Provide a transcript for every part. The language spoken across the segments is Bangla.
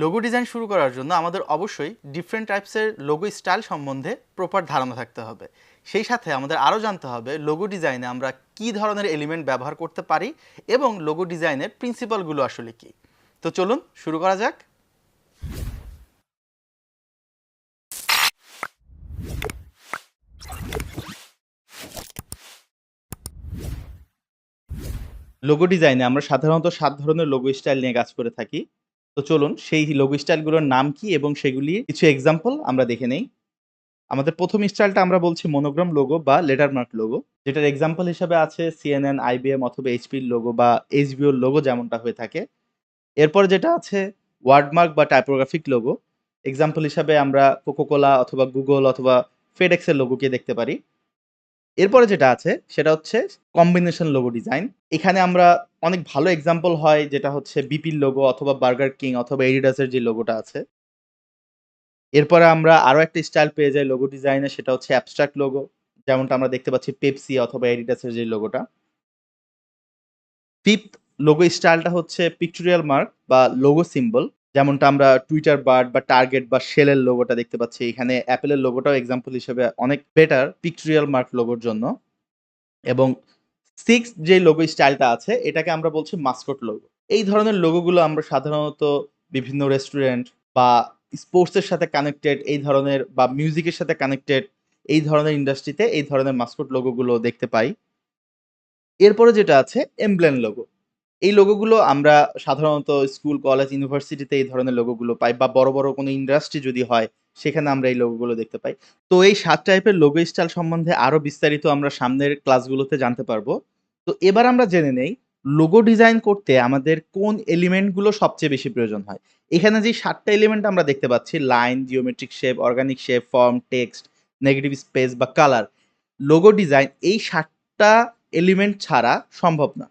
লোগো ডিজাইন শুরু করার জন্য আমাদের অবশ্যই ডিফারেন্ট টাইপসের লোগো স্টাইল সম্বন্ধে প্রপার ধারণা থাকতে হবে। সেই সাথে আমাদের আরও জানতে হবে লোগো ডিজাইনে আমরা কী ধরনের এলিমেন্ট ব্যবহার করতে পারি এবং লোগো ডিজাইনের প্রিন্সিপালগুলো আসলে কী। তো চলুন শুরু করা যাক। লোগো ডিজাইনে আমরা সাধারণত সাত ধরনের লোগো স্টাইল নিয়ে কাজ করে থাকি। তো চলুন, সেই লোগো স্টাইলগুলোর নাম কি এবং সেগুলি কিছু এক্সাম্পল আমরা দেখে নেই। আমাদের প্রথম স্টাইলটা আমরা বলছি মনোগ্রাম লোগো বা লেটার মার্ক লোগো যেটার এক্সাম্পল হিসাবে আছে সিএনএন আইবিএম অথবা এইচপির লোগো বা এইচবিওর লোগো যেমনটা হয়ে থাকে। এরপর যেটা আছে ওয়ার্ডমার্ক বা টাইপোগ্রাফিক লোগো এক্সাম্পল হিসাবে আমরা কোকোকোলা অথবা গুগল অথবা ফেডেক্সের লোগোকে দেখতে পারি। এরপরে যেটা আছে, সেটা হচ্ছে কম্বিনেশন লোগো ডিজাইন এখানে আমরা অনেক ভালো এক্সাম্পল হয় যেটা হচ্ছে বিপির লোগো অথবা বার্গার কিং অথবা এডিডাসের যে লোগোটা আছে। এরপরে আমরা আরও একটা স্টাইল পেয়ে যাই লোগো ডিজাইনে সেটা হচ্ছে অ্যাবস্ট্রাক্ট লোগো যেমনটা আমরা দেখতে পাচ্ছি পেপসি অথবা এডিডাসের যে লোগোটা ফিফথ লোগো স্টাইলটা হচ্ছে পিকচুরিয়াল মার্ক বা লোগো সিম্বল যেমনটা আমরা টুইটার বার্ড বা টার্গেট বা শেলের লোগোটা দেখতে পাচ্ছি। এখানে অ্যাপেলের লোগোটাও এক্সাম্পল হিসেবে অনেক বেটার পিকচুরিয়াল মার্ক লোগোর জন্য। এবং সিক্স যে লোগো স্টাইলটা আছে, এটাকে আমরা বলছি মাস্কট লোগো এই ধরনের লোগোগুলো আমরা সাধারণত বিভিন্ন রেস্টুরেন্ট বা স্পোর্টসের সাথে কানেক্টেড এই ধরনের বা মিউজিকের সাথে কানেক্টেড এই ধরনের ইন্ডাস্ট্রিতে এই ধরনের মাস্কট লোগোগুলো দেখতে পাই। এরপরে যেটা আছে এমব্লেন লোগো এই লোগোগুলো আমরা সাধারণত স্কুল কলেজ ইউনিভার্সিটিতে এই ধরনের লোগোগুলো পাই বা বড় বড় কোনো ইন্ডাস্ট্রি যদি হয়, সেখানে আমরা এই লোগোগুলো দেখতে পাই। তো এই সাত টাইপের লোগো স্টাইল সম্বন্ধে আরও বিস্তারিত আমরা সামনের ক্লাসগুলোতে জানতে পারব। তো এবার আমরা জেনে নেই লোগো ডিজাইন করতে আমাদের কোন এলিমেন্টগুলো সবচেয়ে বেশি প্রয়োজন হয়? এখানে যে সাতটা এলিমেন্ট আমরা দেখতে পাচ্ছি line geometric shape organic shape form text negative space বা কালার লোগো ডিজাইন এই সাতটা এলিমেন্ট ছাড়া সম্ভব না।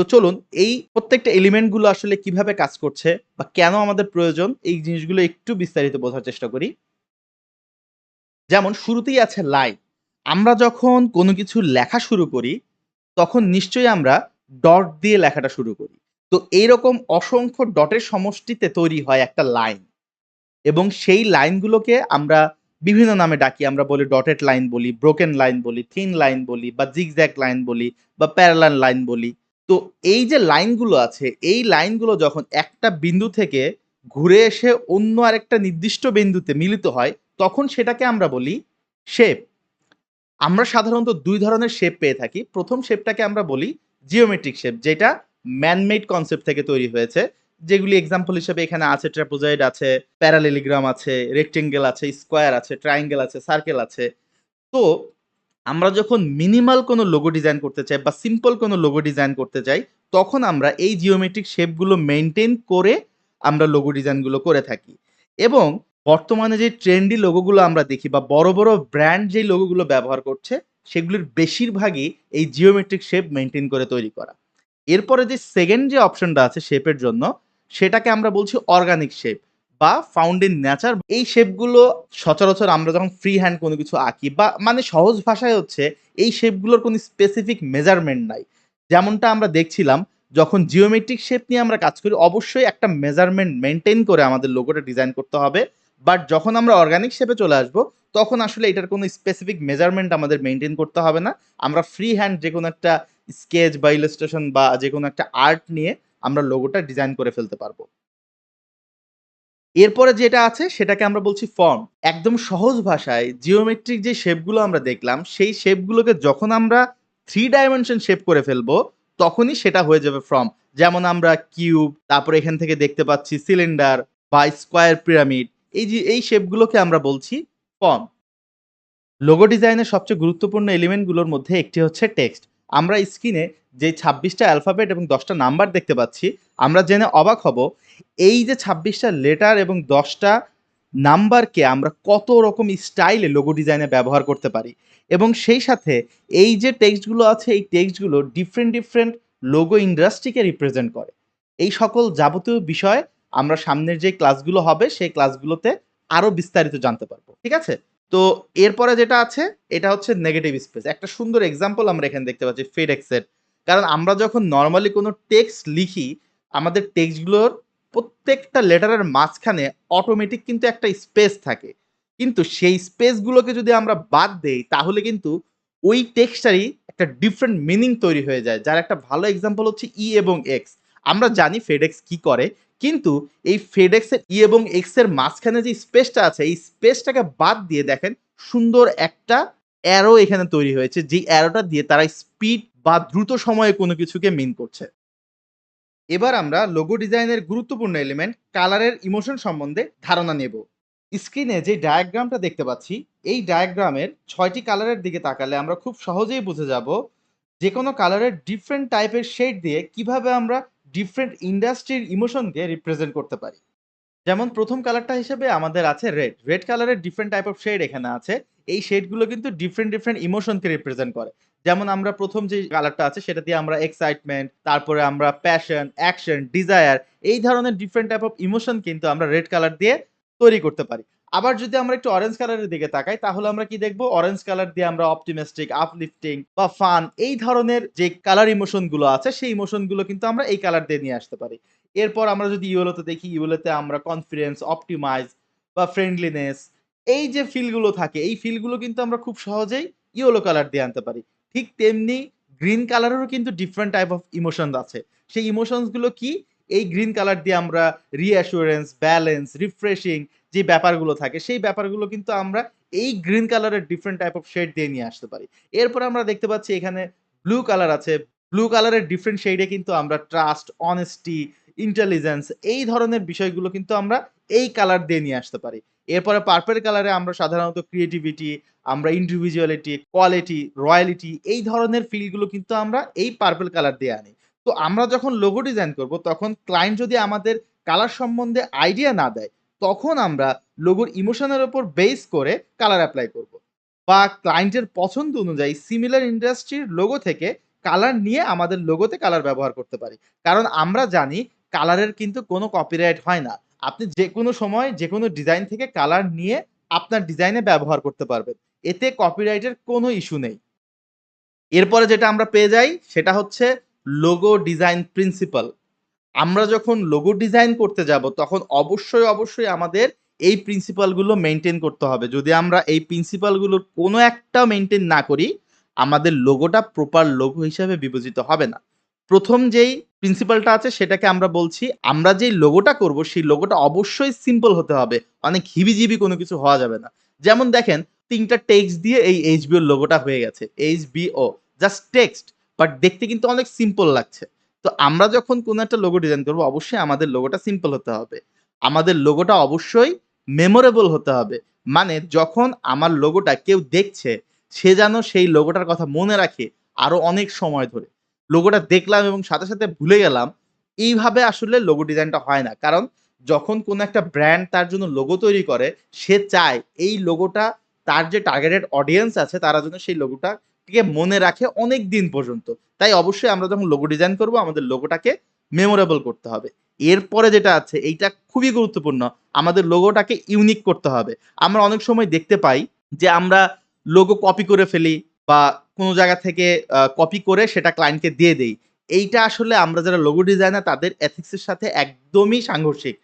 তো চলুন, এই প্রত্যেকটা এলিমেন্টগুলো আসলে কীভাবে কাজ করছে বা কেন আমাদের প্রয়োজন, এই জিনিসগুলো একটু বিস্তারিত বোঝার চেষ্টা করি। যেমন, শুরুতেই আছে লাইন আমরা যখন কোনো কিছু লেখা শুরু করি, তখন নিশ্চয়ই আমরা ডট দিয়ে লেখাটা শুরু করি। তো এইরকম অসংখ্য ডটের সমষ্টিতে তৈরি হয় একটা লাইন এবং সেই লাইনগুলোকে আমরা বিভিন্ন নামে ডাকি। আমরা বলি ডটেড লাইন বলি ব্রোকেন লাইন বলি থিন লাইন বলি, বা জিগজ্যাক লাইন বলি, বা প্যারালাল লাইন বলি। তো এই যে লাইনগুলো আছে, এই লাইনগুলো যখন একটা বিন্দু থেকে ঘুরে এসে অন্য আরেকটা নির্দিষ্ট বিন্দুতে মিলিত হয়, তখন সেটাকে আমরা বলি শেপ আমরা সাধারণত দুই ধরনের শেপ পেয়ে থাকি। প্রথম শেপটাকে আমরা বলি জিওমেট্রিক শেপ যেটা ম্যানমেড কনসেপ্ট থেকে তৈরি হয়েছে। যেগুলি এক্সাম্পল হিসেবে এখানে আছে ট্রাপোজয়েড আছে প্যারালেলিগ্রাম আছে রেক্টেঙ্গেল আছে স্কোয়ার আছে ট্রায়াঙ্গেল আছে সার্কেল আছে। তো আমরা যখন মিনিমাল কোনো লোগো ডিজাইন করতে চাই বা সিম্পল কোনো লোগো ডিজাইন করতে চাই, তখন আমরা এই জিওমেট্রিক শেপগুলো মেনটেন করে আমরা লোগো ডিজাইনগুলো করে থাকি। এবং বর্তমানে যে ট্রেন্ডি লোগোগুলো আমরা দেখি বা বড় বড় ব্র্যান্ড যেই লোগোগুলো ব্যবহার করছে, সেগুলির বেশিরভাগই এই জিওমেট্রিক শেপ মেনটেন করে তৈরি করা। এরপরে যে সেকেন্ড যে অপশনটা আছে শেপের জন্য, সেটাকে আমরা বলছি অর্গানিক শেপ বা ফাউন্ড ইন নেচার এই শেপগুলো সচরাচর আমরা যখন ফ্রি হ্যান্ড কোনো কিছু আঁকি বা মানে সহজ ভাষায় হচ্ছে, এই শেপগুলোর কোনো স্পেসিফিক মেজারমেন্ট নাই। যেমনটা আমরা দেখছিলাম, যখন জিওমেট্রিক শেপ নিয়ে আমরা কাজ করি, অবশ্যই একটা মেজারমেন্ট মেনটেন করে আমাদের লোগোটা ডিজাইন করতে হবে। বাট যখন আমরা অর্গানিক শেপে চলে আসব, তখন আসলে এটার কোনো স্পেসিফিক মেজারমেন্ট আমাদের মেনটেন করতে হবে না। আমরা ফ্রি হ্যান্ড যে কোনো একটা স্কেচ বা ইলাস্ট্রেশন বা যে কোনো একটা আর্ট নিয়ে আমরা লোগোটা ডিজাইন করে ফেলতে পারব। এরপরে যেটা আছে, সেটাকে আমরা বলছি ফর্ম একদম সহজ ভাষায় জিওমেট্রিক যে শেপগুলো আমরা দেখলাম, সেই শেপগুলোকে যখন আমরা থ্রি ডাইমেনশন শেপ করে ফেলব, তখনই সেটা হয়ে যাবে ফর্ম যেমন আমরা কিউব তারপরে এখান থেকে দেখতে পাচ্ছি সিলিন্ডার বা স্কোয়ার পিরামিড এই যে, এই শেপগুলোকে আমরা বলছি ফর্ম লোগো ডিজাইনের সবচেয়ে গুরুত্বপূর্ণ এলিমেন্টগুলোর মধ্যে একটি হচ্ছে টেক্সট আমরা স্ক্রিনে যে ছাব্বিশটা অ্যালফাবেট এবং দশটা নাম্বার দেখতে পাচ্ছি, আমরা জেনে অবাক হব এই যে ছাব্বিশটা লেটার এবং দশটা নাম্বারকে আমরা কত রকম স্টাইলে লোগো ডিজাইনে ব্যবহার করতে পারি? এবং সেই সাথে এই যে টেক্সটগুলো আছে, এই টেক্সটগুলো ডিফারেন্ট ডিফারেন্ট লোগো ইন্ডাস্ট্রিকে রিপ্রেজেন্ট করে। এই সকল যাবতীয় বিষয় আমরা সামনের যে ক্লাসগুলো হবে, সেই ক্লাসগুলোতে আরও বিস্তারিত জানতে পারব, ঠিক আছে? তো এরপরে যেটা আছে, এটা হচ্ছে নেগেটিভ স্পেস একটা সুন্দর এক্সাম্পল আমরা এখানে দেখতে পাচ্ছি ফেড এক্সের কারণ আমরা যখন নর্মালি কোনো টেক্সট লিখি, আমাদের টেক্সটগুলোর প্রত্যেকটা লেটারের মাঝখানে অটোমেটিক কিন্তু একটা স্পেস থাকে। কিন্তু সেই স্পেসগুলোকে যদি আমরা বাদ দেই, তাহলে কিন্তু ওই টেক্সটারই একটা ডিফারেন্ট মিনিং তৈরি হয়ে যায়। যার একটা ভালো এক্সাম্পল হচ্ছে ই এবং এক্স। আমরা জানি ফেডেক্স কি করে। কিন্তু এই এর ই এবং এক্সের মাঝখানে যে স্পেসটা আছে, এই স্পেসটাকে বাদ দিয়ে দেখেন, সুন্দর একটা অ্যারো এখানে তৈরি হয়েছে। যেই অ্যারোটা দিয়ে তারা স্পিড বা দ্রুত সময়ে কোনো কিছুকে মিন করছে। এবার আমরা লোগো ডিজাইনের গুরুত্বপূর্ণ এলিমেন্ট কালারের ইমোশন সম্বন্ধে ধারণা নেব। স্ক্রিনে যে ডায়াগ্রামটা দেখতে পাচ্ছি, এই ডায়াগ্রামের ছয়টি কালারের দিকে তাকালে আমরা খুব সহজেই বুঝে যাব যে কোনো কালারের ডিফারেন্ট টাইপের শেড দিয়ে কীভাবে আমরা ডিফারেন্ট ইন্ডাস্ট্রির ইমোশনকে রিপ্রেজেন্ট করতে পারি। যেমন প্রথম কালারটা হিসেবে আমাদের আছে রেড। রেড কালারের ডিফারেন্ট টাইপ অফ শেড এখানে আছে। এই শেডগুলো কিন্তু ডিফারেন্ট, ডিফারেন্ট ইমোশনকে রিপ্রেজেন্ট করে। যেমন আমরা প্রথম যে কালারটা আছে সেটা দিয়ে আমরা এক্সাইটমেন্ট, তারপরে আমরা প্যাশন, অ্যাকশন, ডিজায়ার এই ধরনের ডিফারেন্ট টাইপ অফ ইমোশন কিন্তু আমরা রেড কালার দিয়ে তৈরি করতে পারি। আবার যদি আমরা একটু অরেঞ্জ কালারের দিকে তাকাই তাহলে আমরা কি দেখব অরেঞ্জ কালার দিয়ে আমরা অপটিমিস্টিক, আপলিফটিং বা ফান এই ধরনের যে কালার ইমোশনগুলো আছে সেই ইমোশনগুলো কিন্তু আমরা এই কালার দিয়ে নিয়ে আসতে পারি। এরপর আমরা যদি ইয়েলোতে দেখি ইয়েলোতে আমরা কনফিডেন্স, অপটিমাইজ বা ফ্রেন্ডলিনেস এই যে ফিলগুলো থাকে এই ফিলগুলো কিন্তু আমরা খুব সহজেই ইয়েলো কালার দিয়ে আনতে পারি। ঠিক তেমনি গ্রিন কালারেরও কিন্তু ডিফারেন্ট টাইপ অফ ইমোশনস আছে। সেই ইমোশনসগুলো কি? এই গ্রিন কালার দিয়ে আমরা রিঅ্যাসুরেন্স, ব্যালেন্স, রিফ্রেশিং যে ব্যাপারগুলো থাকে সেই ব্যাপারগুলো কিন্তু আমরা এই গ্রিন কালারের ডিফারেন্ট টাইপ অফ শেড দিয়ে নিয়ে আসতে পারি। এরপরে আমরা দেখতে পাচ্ছি এখানে ব্লু কালার আছে। ব্লু কালারের ডিফারেন্ট শেডে কিন্তু আমরা ট্রাস্ট, অনেস্টি, ইন্টেলিজেন্স এই ধরনের বিষয়গুলো কিন্তু আমরা এই কালার দিয়ে নিয়ে আসতে পারি। এরপরে পার্পেল কালারে আমরা সাধারণত ক্রিয়েটিভিটি, আমরা ইন্ডিভিজুয়ালিটি, কোয়ালিটি, রয়্যালিটি এই ধরনের ফিলগুলো কিন্তু আমরা এই পার্পেল কালার দিয়ে আনি। তো আমরা যখন লোগো ডিজাইন করব তখন ক্লায়েন্ট যদি আমাদের কালার সম্বন্ধে আইডিয়া না দেয়, তখন আমরা লোগোর ইমোশনের ওপর বেস করে কালার অ্যাপ্লাই করব। বা ক্লায়েন্টের পছন্দ অনুযায়ী সিমিলার ইন্ডাস্ট্রির লোগো থেকে কালার নিয়ে আমাদের লোগোতে কালার ব্যবহার করতে পারি। কারণ আমরা জানি কালারের কিন্তু কোনো কপিরাইট হয় না। আপনি যে কোনো সময় যে কোনো ডিজাইন থেকে কালার নিয়ে আপনার ডিজাইনে ব্যবহার করতে পারবেন। এতে কপিরাইটের কোনো ইস্যু নেই। এরপরে যেটা আমরা পেয়ে যাই সেটা হচ্ছে লোগো ডিজাইন প্রিন্সিপাল। আমরা যখন লোগো ডিজাইন করতে যাব তখন অবশ্যই, অবশ্যই আমাদের এই প্রিন্সিপালগুলো মেনটেন করতে হবে। যদি আমরা এই প্রিন্সিপালগুলোর কোনো একটা মেনটেন না করি, আমাদের লোগোটা প্রপার লোগো হিসাবে বিবেচিত হবে না। প্রথম যেই প্রিন্সিপালটা আছে সেটাকে আমরা বলছি, আমরা যেই লোগোটা করব সেই লোগোটা অবশ্যই সিম্পল হতে হবে। অনেক হিবিজিবি কোনো কিছু হওয়া যাবে না। যেমন দেখেন ৩ টা টেক্সট দিয়ে এই এইচবিও এর লোগোটা হয়ে গেছে। এইচবিও জাস্ট টেক্সট বাট দেখতে কিন্তু অনেক সিম্পল লাগছে। তো আমরা যখন কোনো একটা লোগো ডিজাইন করব অবশ্যই আমাদের লোগোটা সিম্পল হতে হবে। আমাদের লোগোটা অবশ্যই মেমোরেবল হতে হবে। মানে যখন আমার লোগোটা কেউ দেখছে সে যেন সেই লোগোটার কথা মনে রাখে আরও অনেক সময় ধরে। লোগোটা দেখলাম এবং সাথে, সাথে ভুলে গেলাম। এইভাবে আসলে লোগো ডিজাইনটা হয় না। কারণ যখন কোনো একটা ব্র্যান্ড তার জন্য লোগো তৈরি করে সে চায় এই লোগোটা তার যে টার্গেটেড অডিয়েন্স আছে তারা যেন সেই লোগোটাকে মনে রাখে অনেক দিন পর্যন্ত। তাই অবশ্যই আমরা যখন লোগো ডিজাইন করব আমাদের লোগোটাকে মেমোরেবল করতে হবে। এরপরে যেটা আছে এইটা খুবই গুরুত্বপূর্ণ। আমাদের লোগোটাকে ইউনিক করতে হবে। আমরা অনেক সময় দেখতে পাই যে আমরা লোগো কপি করে ফেলি বা কোনো জায়গা থেকে কপি করে সেটা ক্লায়েন্টকে দিয়ে দেই। এইটা আসলে আমরা যারা লোগো ডিজাইনার তাদের এথিক্সের সাথে একদমই সাংঘর্ষিক।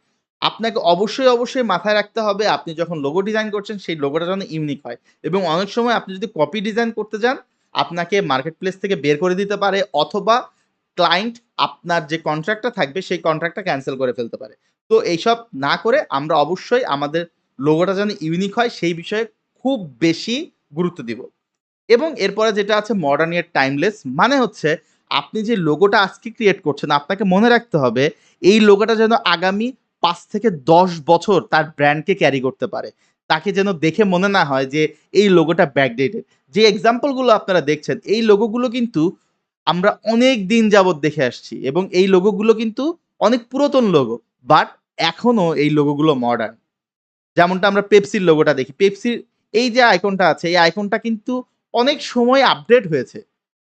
আপনাকে অবশ্যই, অবশ্যই মাথায় রাখতে হবে আপনি যখন লোগো ডিজাইন করছেন সেই লোগোটা যেন ইউনিক হয়। এবং অনেক সময় আপনি যদি কপি ডিজাইন করতে যান, আপনাকে মার্কেট প্লেস থেকে বের করে দিতে পারে অথবা ক্লায়েন্ট আপনার যে কন্ট্রাক্টটা থাকবে সেই কন্ট্রাক্টটা ক্যান্সেল করে ফেলতে পারে। তো এইসব না করে আমরা অবশ্যই আমাদের লোগোটা যেন ইউনিক হয় সেই বিষয়ে খুব বেশি গুরুত্ব দিব। এবং এরপরে যেটা আছে মডার্ন ইয়েট টাইমলেস মানে হচ্ছে আপনি যে লোগোটা আজকে ক্রিয়েট করছেন, আপনাকে মনে রাখতে হবে এই লোগোটা যেন আগামী পাঁচ থেকে ১০ বছর তার ব্র্যান্ডকে ক্যারি করতে পারে। তাকে যেন দেখে মনে না হয় যে এই লোগোটা ব্যাকডেটেড। যে এক্সাম্পলগুলো আপনারা দেখছেন, এই লোগোগুলো কিন্তু আমরা অনেক দিন যাবৎ দেখে আসছি এবং এই লোগোগুলো কিন্তু অনেক পুরাতন লোগো। বাট এখনও এই লোগোগুলো মডার্ন। যেমনটা আমরা পেপসির লোগোটা দেখি। পেপসির এই যে আইকনটা আছে, এই আইকনটা কিন্তু অনেক সময় আপডেট হয়েছে।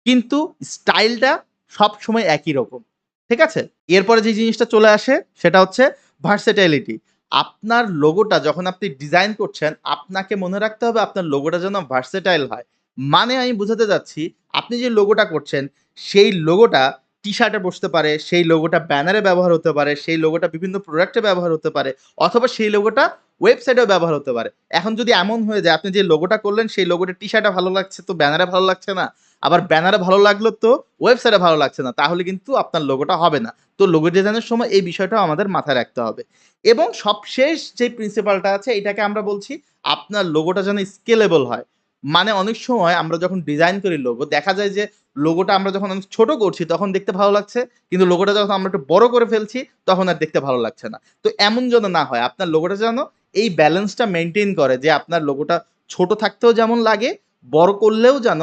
কিন্তু স্টাইলটা সবসময় একই রকম। ঠিক আছে? এরপরে যে জিনিসটা চলে আসে, সেটা হচ্ছে ভার্সেটাইলিটি। আপনার লোগোটা যখন আপনি ডিজাইন করছেন, আপনাকে মনে রাখতে হবে আপনার লোগোটা যেন ভার্সেটাইল হয়। মানে আমি বুঝাতে চাচ্ছি, আপনি যে লোগোটা করছেন, সেই লোগোটা টি শার্টে বসতে পারে, সেই লোগোটা ব্যানারে ব্যবহার হতে পারে, সেই লোগোটা বিভিন্ন প্রোডাক্টে ব্যবহার হতে পারে, অথবা সেই লোগোটা ওয়েবসাইটেও ব্যবহার হতে পারে। এখন যদি এমন হয়ে যায়, আপনি যে লোগোটা করলেন, সেই লোগোটা টি শার্টে ভালো লাগছে তো ব্যানারে ভালো লাগছে না। আবার ব্যানারে ভালো লাগল তো ওয়েবসাইটে ভালো লাগছে না, তাহলে কিন্তু আপনার লোগোটা হবে না। তো লোগো ডিজাইনের সময় এই বিষয়টাও আমাদের মাথায় রাখতে হবে। এবং সবশেষ যে প্রিন্সিপালটা আছে, এটাকে আমরা বলছি আপনার লোগোটা যেন স্কেলেবল হয়। মানে অনেক সময় আমরা যখন ডিজাইন করি লোগো দেখা যায় যে লোগোটা আমরা যখন অনেক ছোট করছি, তখন দেখতে ভালো লাগছে। কিন্তু লোগোটা যখন আমরা একটু বড় করে ফেলছি, তখন আর দেখতে ভালো লাগছে না। তো এমন যেন না হয়, আপনার লোগোটা যেন এই ব্যালেন্সটা মেনটেন করে যে আপনার লোগোটা ছোট থাকতেও যেমন লাগে, বড় করলেও যেন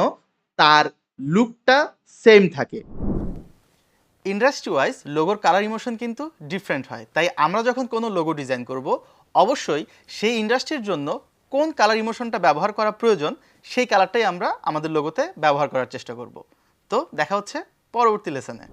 তার লুকটা সেম থাকে। ইন্ডাস্ট্রি ওয়াইজ লোগোর কালার ইমোশন কিন্তু ডিফারেন্ট হয়। তাই আমরা যখন কোনো লোগো ডিজাইন করব, অবশ্যই সেই ইন্ডাস্ট্রির জন্য কোন কালার ইমোশনটা ব্যবহার করা প্রয়োজন, সেই কালারটাই আমরা আমাদের লোগোতে ব্যবহার করার চেষ্টা করব। তো দেখা হচ্ছে পরবর্তী লেসনে